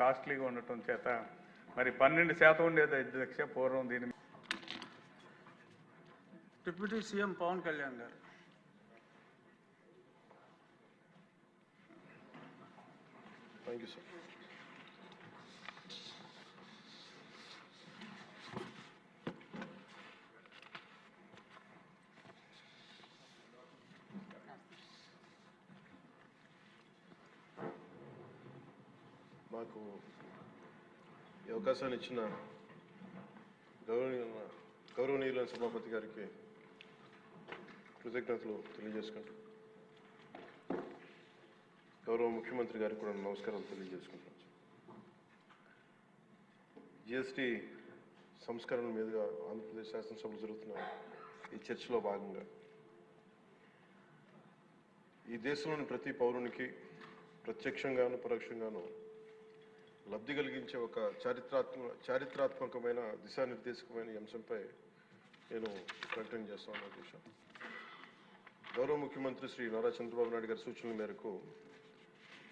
కాస్ట్లీగా ఉండటం చేత మరి పన్నెండు శాతం ఉండేది అధ్యక్ష పూర్వం దీని డిప్యూటీ సీఎం పవన్ కళ్యాణ్ గారు. థ్యాంక్ యూ సార్ మాకు ఈ అవకాశాన్ని ఇచ్చిన గౌరవనీయుల గౌరవనీయులైన సభాపతి గారికి కృతజ్ఞతలు తెలియజేసుకుంటాం గౌరవ ముఖ్యమంత్రి గారికి కూడా నమస్కారాలు తెలియజేసుకుంటాం జిఎస్టి సంస్కరణ మీదుగా ఆంధ్రప్రదేశ్ శాసనసభలో జరుగుతున్న ఈ చర్చలో భాగంగా ఈ దేశంలోని ప్రతి పౌరునికి ప్రత్యక్షంగాను పరోక్షంగాను లబ్ధి కలిగించే ఒక చారిత్రాత్మక చారిత్రాత్మకమైన దిశానిర్దేశకమైన అంశంపై నేను ప్రకటన చేస్తాను అధ్యక్ష గౌరవ ముఖ్యమంత్రి శ్రీ నారా చంద్రబాబు నాయుడు గారి సూచనల మేరకు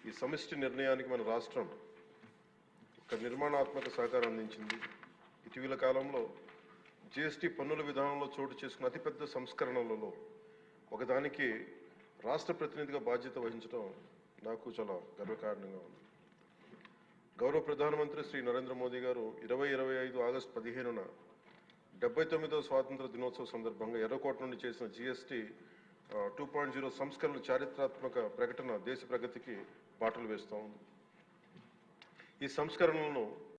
ఈ సమిష్టి నిర్ణయానికి మన రాష్ట్రం ఒక నిర్మాణాత్మక సహకారం అందించింది. ఇటీవల కాలంలో జిఎస్టీ పన్నుల విధానంలో చోటు చేసుకున్న అతిపెద్ద సంస్కరణలలో ఒకదానికి రాష్ట్ర ప్రతినిధిగా బాధ్యత వహించడం నాకు చాలా గర్వకారణంగా ఉంది. గౌరవ ప్రధానమంత్రి శ్రీ నరేంద్ర మోదీ గారు ఇరవై ఇరవై ఐదు ఆగస్టు పదిహేనున డెబ్బై తొమ్మిదవ స్వాతంత్ర దినోత్సవ సందర్భంగా ఎర్రకోట నుండి చేసిన జిఎస్టి టూ పాయింట్ జీరో సంస్కరణ చారిత్రాత్మక ప్రకటన దేశ ప్రగతికి బాటలు వేస్తూ ఉంది. ఈ సంస్కరణలను